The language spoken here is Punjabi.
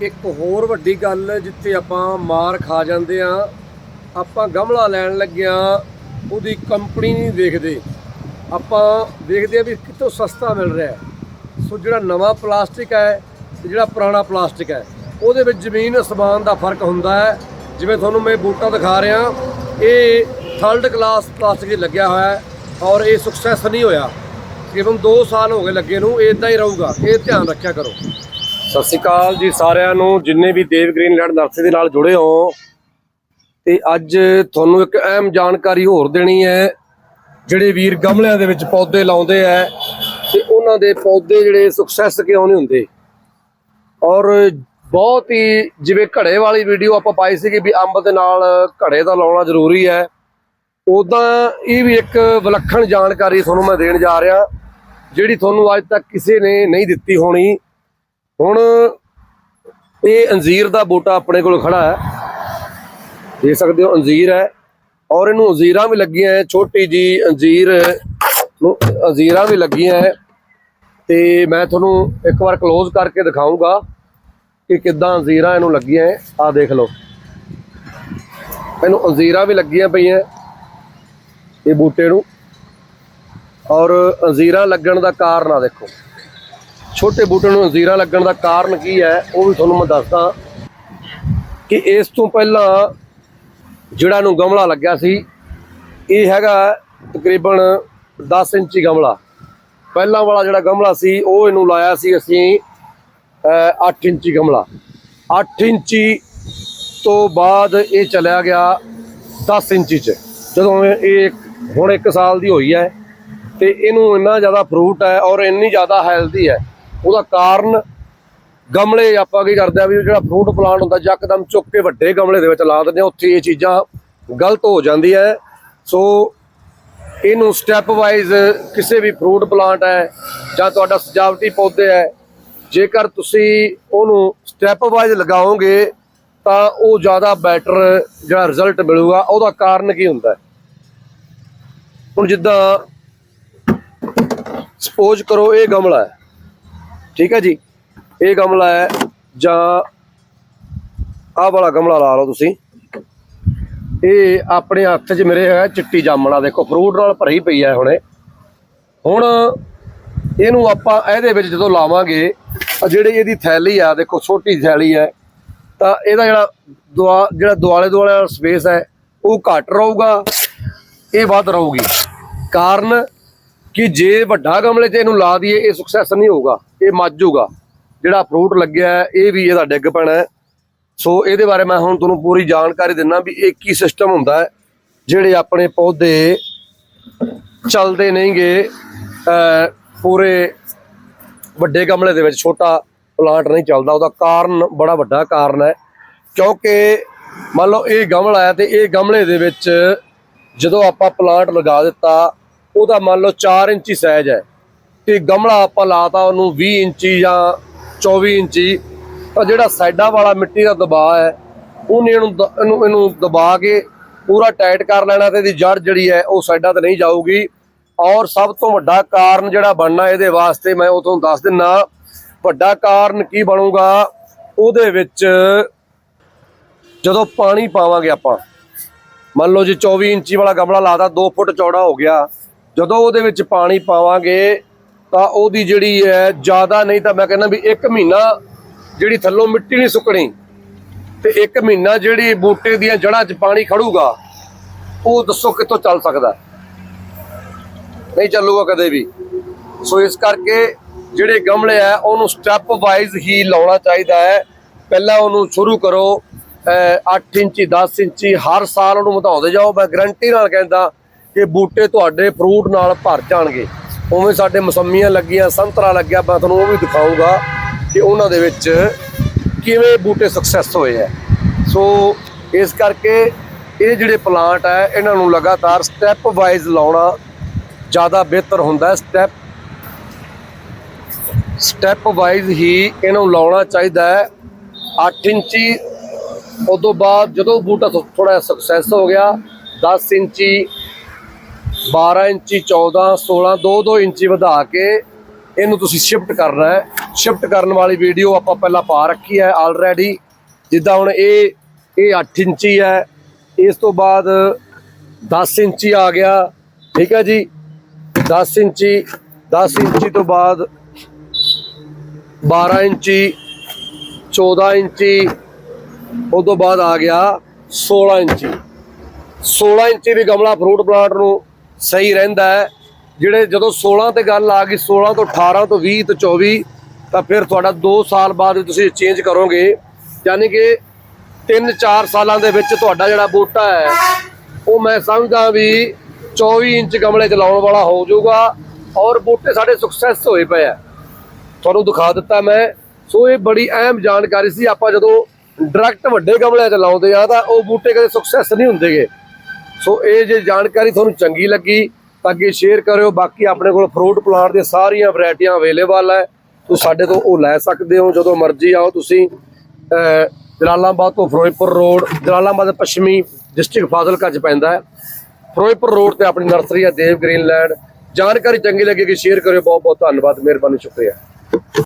ਇੱਕ ਹੋਰ ਵੱਡੀ ਗੱਲ ਜਿੱਥੇ ਆਪਾਂ ਮਾਰ ਖਾ ਜਾਂਦੇ ਆ ਆਪਾਂ ਗਮਲਾ ਲੈਣ ਲੱਗਿਆ ਉਹਦੀ ਕੰਪਨੀ ਨਹੀਂ ਦੇਖਦੇ। ਆਪਾਂ ਦੇਖਦੇ ਆ ਵੀ ਕਿੱਥੋਂ ਸਸਤਾ ਮਿਲ ਰਿਹਾ ਸੋ ਜਿਹੜਾ ਨਵਾਂ ਪਲਾਸਟਿਕ ਹੈ ਤੇ ਜਿਹੜਾ ਪੁਰਾਣਾ ਪਲਾਸਟਿਕ ਹੈ, ਉਹਦੇ ਵਿੱਚ ਜ਼ਮੀਨ ਅਸਮਾਨ ਦਾ ਫ਼ਰਕ ਹੁੰਦਾ ਹੈ। ਜਿਵੇਂ ਤੁਹਾਨੂੰ ਮੈਂ ਬੂਟਾ ਦਿਖਾ ਰਿਹਾ, ਇਹ ਥਰਡ ਕਲਾਸ ਪਲਾਸਟਿਕ ਲੱਗਿਆ ਹੋਇਆ ਹੈ ਔਰ ਇਹ ਸਕਸੈਸ ਨਹੀਂ ਹੋਇਆ। ਤਕਰੀਬਨ 2 ਸਾਲ ਹੋ ਗਏ ਲੱਗੇ ਨੂੰ, ਇਹ ਇਦਾਂ ਹੀ ਰਹੂਗਾ। ਇਹ ਧਿਆਨ ਰੱਖਿਆ ਕਰੋ। ਸਤਿ ਸ਼੍ਰੀ ਅਕਾਲ ਜੀ ਸਾਰਿਆਂ ਨੂੰ, ਜਿੰਨੇ ਵੀ ਦੇਵ ਗ੍ਰੀਨ ਲੈਂਡ ਨਰਸਰੀ ਦੇ ਨਾਲ ਜੁੜੇ ਹੋ। ਤੇ ਅੱਜ ਤੁਹਾਨੂੰ ਇੱਕ ਅਹਿਮ ਜਾਣਕਾਰੀ ਹੋਰ ਦੇਣੀ ਹੈ, ਜਿਹੜੇ ਵੀਰ ਗਮਲਿਆਂ ਦੇ ਵਿੱਚ ਪੌਦੇ ਲਾਉਂਦੇ ਆ, ਤੇ ਉਹਨਾਂ ਦੇ ਪੌਦੇ ਜਿਹੜੇ ਸਕਸੈਸ ਕਿਉਂ ਨਹੀਂ ਹੁੰਦੇ? ਔਰ ਬਹੁਤ ਹੀ, ਜਿਵੇਂ ਘੜੇ ਵਾਲੀ ਵੀਡੀਓ ਆਪਾਂ ਪਾਈ ਸੀਗੀ ਵੀ ਅੰਬ ਦੇ ਨਾਲ ਘੜੇ ਦਾ ਲਾਉਣਾ ਜ਼ਰੂਰੀ ਹੈ। ਉਦਾਂ ਇਹ ਵੀ ਇੱਕ ਵਿਲੱਖਣ ਜਾਣਕਾਰੀ ਤੁਹਾਨੂੰ ਮੈਂ ਦੇਣ ਜਾ ਰਿਹਾ, ਜਿਹੜੀ ਤੁਹਾਨੂੰ ਅੱਜ ਤੱਕ ਕਿਸੇ ਨੇ ਨਹੀਂ ਦਿੱਤੀ ਹੋਣੀ। ਹੁਣ ਇਹ ਅੰਜੀਰ ਦਾ ਬੂਟਾ ਆਪਣੇ ਕੋਲ ਖੜਾ ਹੈ। ਦੇਖ ਸਕਦੇ ਹੋ ਅੰਜੀਰ ਹੈ ਔਰ ਇਹਨੂੰ ਅੰਜੀਰਾਂ ਵੀ ਲੱਗੀਆਂ ਹੈ। ਛੋਟੀ ਜੀ ਅੰਜੀਰ ਨੂੰ ਅੰਜੀਰਾਂ ਵੀ ਲੱਗੀਆਂ ਹੈ। ਤੇ ਮੈਂ ਤੁਹਾਨੂੰ ਇੱਕ ਵਾਰ ক্লোਜ਼ ਕਰਕੇ ਦਿਖਾਉਂਗਾ ਕਿ ਕਿੱਦਾਂ ਅੰਜੀਰਾਂ ਇਹਨੂੰ ਲੱਗੀਆਂ ਹੈ। ਆ ਦੇਖ ਲਓ। ਇਹਨੂੰ ਅੰਜੀਰਾਂ ਵੀ ਲੱਗੀਆਂ ਪਈਆਂ ਇਹ ਬੂਟੇ ਨੂੰ। ਔਰ ਅੰਜੀਰਾਂ ਲੱਗਣ ਦਾ ਕਾਰਨ ਆ ਦੇਖੋ। ਛੋਟੇ ਬੂਟੇ ਨੂੰ ਜ਼ੀਰਾ ਲੱਗਣ ਦਾ ਕਾਰਨ ਕੀ ਹੈ, ਉਹ ਵੀ ਤੁਹਾਨੂੰ ਮੈਂ ਦੱਸਦਾ। ਕਿ ਇਸ ਤੋਂ ਪਹਿਲਾਂ ਜਿਹੜਾ ਨੂੰ ਗਮਲਾ ਲੱਗਿਆ ਸੀ, ਇਹ ਹੈਗਾ ਤਕਰੀਬਨ 10 ਇੰਚੀ ਗਮਲਾ। ਪਹਿਲਾਂ ਵਾਲਾ ਜਿਹੜਾ ਗਮਲਾ ਸੀ, ਉਹ ਇਹਨੂੰ ਲਾਇਆ ਸੀ ਅਸੀਂ 8 ਇੰਚੀ ਗਮਲਾ। 8 ਇੰਚੀ ਤੋਂ ਬਾਅਦ ਇਹ ਚਲਿਆ ਗਿਆ 10 ਇੰਚੀ ਚ। ਜਦੋਂ ਇਹ ਹੁਣ 1 ਸਾਲ ਦੀ ਹੋਈ ਹੈ, ਤੇ ਇਹਨੂੰ ਇੰਨਾ ਜ਼ਿਆਦਾ ਫਰੂਟ ਹੈ ਔਰ ਇੰਨੀ ਜ਼ਿਆਦਾ ਹੈਲਦੀ ਹੈ। ਉਹਦਾ ਕਾਰਨ ਗਮਲੇ ਆਪਾਂ ਕੀ ਕਰਦੇ ਆ ਵੀ ਜਿਹੜਾ ਫਰੂਟ ਪਲਾਂਟ ਹੁੰਦਾ, ਯਕਦਮ ਚੁੱਕ ਕੇ ਵੱਡੇ ਗਮਲੇ ਦੇ ਵਿੱਚ ਲਾ ਦਿੰਦੇ ਆ, ਉੱਥੇ ਇਹ ਚੀਜ਼ਾਂ ਗਲਤ ਹੋ ਜਾਂਦੀ ਹੈ ਸੋ ਇਹਨੂੰ ਸਟੈਪ ਵਾਈਜ਼ ਕਿਸੇ ਵੀ ਫਰੂਟ ਪਲਾਂਟ ਹੈ ਜਾਂ ਤੁਹਾਡਾ ਸਜਾਵਟੀ ਪੌਦੇ ਹੈ ਜੇਕਰ ਤੁਸੀਂ ਉਹਨੂੰ ਸਟੈਪ ਵਾਈਜ਼ ਲਗਾਓਗੇ, ਤਾਂ ਉਹ ਜ਼ਿਆਦਾ ਬੈਟਰ ਜਿਹੜਾ ਰਿਜ਼ਲਟ ਮਿਲੂਗਾ। ਉਹਦਾ ਕਾਰਨ ਕੀ ਹੁੰਦਾ ਹੁਣ ਜਿੱਦਾਂ ਸਪੋਜ਼ ਕਰੋ ਇਹ ਗਮਲਾ ਹੈ ਠੀਕ ਹੈ ਜੀ? ਇਹ ਗਮਲਾ ਹੈ ਜਾਂ ਆਹ ਵਾਲਾ ਗਮਲਾ ਲਾ ਲਓ ਤੁਸੀਂ। ਇਹ ਆਪਣੇ ਹੱਥ 'ਚ ਮੇਰੇ ਹੈ ਚਿੱਟੀ ਜਾਮਣਾ। ਦੇਖੋ ਫਰੂਟ ਨਾਲ ਭਰੀ ਪਈ ਹੈ ਹੁਣੇ। ਹੁਣ ਇਹਨੂੰ ਆਪਾਂ ਇਹਦੇ ਵਿੱਚ ਜਦੋਂ ਲਾਵਾਂਗੇ ਆ ਜਿਹੜੀ ਇਹਦੀ ਥੈਲੀ ਆ, ਦੇਖੋ, ਛੋਟੀ ਥੈਲੀ ਹੈ, ਤਾਂ ਇਹਦਾ ਜਿਹੜਾ ਦੁਆ, ਜਿਹੜਾ ਦੁਆਲੇ ਦੁਆਲੇ ਵਾਲਾ ਸਪੇਸ ਹੈ, ਉਹ ਘੱਟ ਰਹੂਗਾ, ਇਹ ਵੱਧ ਰਹੂਗੀ। ਕਾਰਨ ਕਿ ਜੇ ਵੱਡਾ ਗਮਲੇ 'ਚ ਇਹਨੂੰ ਲਾ ਦਈਏ, ਇਹ ਸਕਸੈਸ ਨਹੀਂ ਹੋਊਗਾ। ਇਹ ਮੱਝ ਜਾਊਗਾ ਜਿਹੜਾ ਫਰੂਟ ਲੱਗਿਆ ਇਹ ਵੀ ਇਹਦਾ ਡਿੱਗ ਪੈਣਾ ਸੋ ਇਹਦੇ ਬਾਰੇ ਮੈਂ ਹੁਣ ਤੁਹਾਨੂੰ ਪੂਰੀ ਜਾਣਕਾਰੀ ਦਿੰਨਾ ਵੀ ਇਹ ਕੀ ਸਿਸਟਮ ਹੁੰਦਾ ਹੈ, ਜਿਹੜੇ ਆਪਣੇ ਪੌਦੇ ਚੱਲਦੇ ਨਹੀਂਗੇ ਅ ਪੂਰੇ ਵੱਡੇ ਗਮਲੇ ਦੇ ਵਿੱਚ, ਛੋਟਾ ਪਲਾਂਟ ਨਹੀਂ ਚੱਲਦਾ, ਉਹਦਾ ਕਾਰਨ ਬੜਾ ਵੱਡਾ ਕਾਰਨ ਹੈ। ਕਿਉਂਕਿ ਮੰਨ ਲਓ ਇਹ ਗਮਲਾ ਹੈ ਤੇ ਇਹ ਗਮਲੇ ਦੇ ਵਿੱਚ ਜਦੋਂ ਆਪਾਂ ਪਲਾਂਟ ਲਗਾ ਦਿੱਤਾ, ਉਹਦਾ ਮੰਨ ਲਓ 4 ਇੰਚੀ ਸਾਈਜ਼ ਹੈ। ਤੇ ਗਮਲਾ ਆਪਾਂ ਲਾਤਾ ਉਹਨੂੰ 20 ਇੰਚੀ ਜਾਂ 24 ਇੰਚੀ, ਤਾਂ ਜਿਹੜਾ ਸਾਈਡਾਂ ਵਾਲਾ ਮਿੱਟੀ ਦਾ ਦਬਾਅ ਹੈ, ਉਹਨੇ ਇਹਨੂੰ ਦ- ਇਹਨੂੰ ਇਹਨੂੰ ਦਬਾ ਕੇ ਪੂਰਾ ਟਾਈਟ ਕਰ ਲੈਣਾ ਤੇ ਇਹਦੀ ਜੜ ਜਿਹੜੀ ਹੈ ਉਹ ਸਾਈਡਾਂ ਤੇ ਨਹੀਂ ਜਾਊਗੀ। ਔਰ ਸਭ ਤੋਂ ਵੱਡਾ ਕਾਰਨ ਜਿਹੜਾ ਬਣਨਾ ਇਹਦੇ ਵਾਸਤੇ ਮੈਂ ਉਹ ਤੁਹਾਨੂੰ ਦੱਸ ਦਿੰਨਾ, ਵੱਡਾ ਕਾਰਨ ਕੀ ਬਣੂਗਾ? ਉਹਦੇ ਵਿੱਚ ਜਦੋਂ ਪਾਣੀ ਪਾਵਾਂਗੇ ਆਪਾਂ, ਮੰਨ ਲਓ ਜੀ 24 ਇੰਚੀ ਵਾਲਾ ਗਮਲਾ ਲਾਦਾ 2 ਫੁੱਟ ਚੌੜਾ ਹੋ ਗਿਆ, ਜਦੋਂ ਉਹਦੇ ਵਿੱਚ ਪਾਣੀ ਪਾਵਾਂਗੇ ਤਾਂ ਉਹਦੀ ਜਿਹੜੀ ਹੈ ਜ਼ਿਆਦਾ ਨਹੀਂ ਤਾਂ ਮੈਂ ਕਹਿੰਦਾ ਵੀ 1 ਮਹੀਨਾ ਜਿਹੜੀ ਥੱਲੋਂ ਮਿੱਟੀ ਨਹੀਂ ਸੁੱਕਣੀ ਤੇ 1 ਮਹੀਨਾ ਜਿਹੜੀ ਬੂਟੇ ਦੀਆਂ ਜੜ੍ਹਾਂ 'ਚ ਪਾਣੀ ਖੜੂਗਾ, ਉਹ ਦੱਸੋ ਕਿੱਥੋਂ ਚੱਲ ਸਕਦਾ? ਨਹੀਂ ਚੱਲੂਗਾ ਕਦੇ ਵੀ। ਸੋ ਇਸ ਕਰਕੇ ਜਿਹੜੇ ਗਮਲੇ ਆ, ਉਹਨੂੰ ਸਟੈਪ ਵਾਈਜ਼ ਹੀ ਲਾਉਣਾ ਚਾਹੀਦਾ ਹੈ। ਪਹਿਲਾਂ ਉਹਨੂੰ ਸ਼ੁਰੂ ਕਰੋ 8 ਇੰਚੀ 10 ਇੰਚੀ, ਹਰ ਸਾਲ ਉਹਨੂੰ ਵਧਾਉਂਦੇ ਜਾਓ। ਮੈਂ ਗਰੰਟੀ ਨਾਲ ਕਹਿੰਦਾ ਕਿ ਬੂਟੇ ਤੁਹਾਡੇ ਫਰੂਟ ਨਾਲ ਭਰ ਜਾਣਗੇ। ਉਵੇਂ ਸਾਡੇ ਮਸੰਮੀਆਂ ਲੱਗੀਆਂ, ਸੰਤਰਾ ਲੱਗਿਆ, ਮੈਂ ਤੁਹਾਨੂੰ ਉਹ ਵੀ ਦਿਖਾਊਂਗਾ ਕਿ ਉਹਨਾਂ ਦੇ ਵਿੱਚ ਕਿਵੇਂ ਬੂਟੇ ਸਕਸੈਸ ਹੋਏ ਹੈ। ਸੋ ਇਸ ਕਰਕੇ ਇਹ ਜਿਹੜੇ ਪਲਾਂਟ ਹੈ, ਇਹਨਾਂ ਨੂੰ ਲਗਾਤਾਰ ਸਟੈਪ ਵਾਈਜ਼ ਲਾਉਣਾ ਜ਼ਿਆਦਾ ਬਿਹਤਰ ਹੁੰਦਾ ਸਟੈਪ ਸਟੈਪ ਵਾਈਜ਼ ਹੀ ਇਹਨੂੰ ਲਾਉਣਾ ਚਾਹੀਦਾ ਹੈ। 8 ਇੰਚੀ, ਉਦੋਂ ਬਾਅਦ ਜਦੋਂ ਬੂਟਾ ਥੋੜਾ ਸਕਸੈਸ ਹੋ ਗਿਆ 10 ਇੰਚੀ 12 ਇੰਚੀ 14 16 2 2 ਇੰਚੀ ਵਧਾ ਕੇ ਇਹਨੂੰ ਤੁਸੀਂ ਸ਼ਿਫਟ ਕਰਨਾ ਹੈ। ਸ਼ਿਫਟ ਕਰਨ ਵਾਲੀ ਵੀਡੀਓ ਆਪਾਂ ਪਹਿਲਾਂ ਪਾ ਰੱਖੀ ਹੈ ਆਲਰੇਡੀ ਜਿੱਦਾਂ ਹੁਣ ਇਹ ਇਹ 8 ਇੰਚੀ ਹੈ। ਇਸ ਤੋਂ ਬਾਅਦ 10 ਇੰਚੀ ਆ ਗਿਆ। ਠੀਕ ਹੈ ਜੀ? 10 ਇੰਚੀ 10 ਇੰਚੀ ਤੋਂ ਬਾਅਦ 12 ਇੰਚੀ 14 ਇੰਚੀ ਉਸ ਤੋਂ ਬਾਅਦ ਆ ਗਿਆ 16 ਇੰਚੀ। 16 ਇੰਚੀ ਵੀ ਗਮਲਾ ਫਰੂਟ ਪਲਾਂਟ ਨੂੰ ਸਹੀ ਰਹਿੰਦਾ ਹੈ। ਜਿਹੜੇ ਜਦੋਂ 16 ਤੇ ਗੱਲ ਆ ਗਈ 16 ਤੋਂ 18 ਤੋਂ 20 ਤੋਂ 24 ਤਾਂ ਫਿਰ ਤੁਹਾਡਾ 2 ਸਾਲ ਬਾਅਦ ਤੁਸੀਂ ਚੇਂਜ ਕਰੋਗੇ। ਯਾਨੀ ਕਿ 3-4 ਸਾਲਾਂ ਦੇ ਵਿੱਚ ਤੁਹਾਡਾ ਜਿਹੜਾ ਬੂਟਾ ਹੈ, ਉਹ ਮੈਂ ਸਮਝਦਾ ਵੀ 24 ਇੰਚ ਗਮਲੇ ਚ ਲਾਉਣ ਵਾਲਾ ਹੋ ਜਾਊਗਾ ਔਰ ਬੂਟੇ ਸਾਡੇ ਸਕਸੈਸ ਹੋਏ ਪਏ ਆ। ਤੁਹਾਨੂੰ ਦਿਖਾ ਦਿੱਤਾ ਮੈਂ। ਸੋ ਇਹ ਬੜੀ ਅਹਿਮ ਜਾਣਕਾਰੀ ਸੀ। ਆਪਾਂ ਜਦੋਂ ਡਾਇਰੈਕਟ ਵੱਡੇ ਗਮਲਿਆਂ 'ਚ ਲਾਉਂਦੇ ਆ, ਤਾਂ ਉਹ ਬੂਟੇ ਕਦੇ ਸਕਸੈਸ ਨਹੀਂ ਹੁੰਦੇਗੇ। ਸੋ ਇਹ ਜੇ ਜਾਣਕਾਰੀ ਤੁਹਾਨੂੰ ਚੰਗੀ ਲੱਗੀ ਤਾਂ ਅੱਗੇ ਸ਼ੇਅਰ ਕਰਿਓ। ਬਾਕੀ ਆਪਣੇ ਕੋਲ ਫਰੂਟ ਪਲਾਂਟ ਦੀਆਂ ਸਾਰੀਆਂ ਵੈਰਾਈਟੀਆਂ ਅਵੇਲੇਬਲ ਹੈ। ਤੁਸੀਂ ਸਾਡੇ ਤੋਂ ਉਹ ਲੈ ਸਕਦੇ ਹੋ, ਜਦੋਂ ਮਰਜ਼ੀ ਆਓ ਤੁਸੀਂ। ਜਲਾਲਾਬਾਦ ਤੋਂ ਫਿਰੋਜ਼ਪੁਰ ਰੋਡ ਜਲਾਲਾਬਾਦ ਪੱਛਮੀ ਡਿਸਟ੍ਰਿਕਟ ਫਾਜ਼ਿਲਕਾ ਚ ਪੈਂਦਾ ਹੈ। ਫਿਰੋਜ਼ਪੁਰ ਰੋਡ ਤੇ ਆਪਣੀ ਨਰਸਰੀ ਹੈ, ਦੇਵ ਗ੍ਰੀਨਲੈਂਡ ਜਾਣਕਾਰੀ ਚੰਗੀ ਲੱਗੇਗੀ ਸ਼ੇਅਰ ਕਰਿਓ। ਬਹੁਤ ਬਹੁਤ ਧੰਨਵਾਦ, ਮਿਹਰਬਾਨੀ, ਸ਼ੁਕਰੀਆ।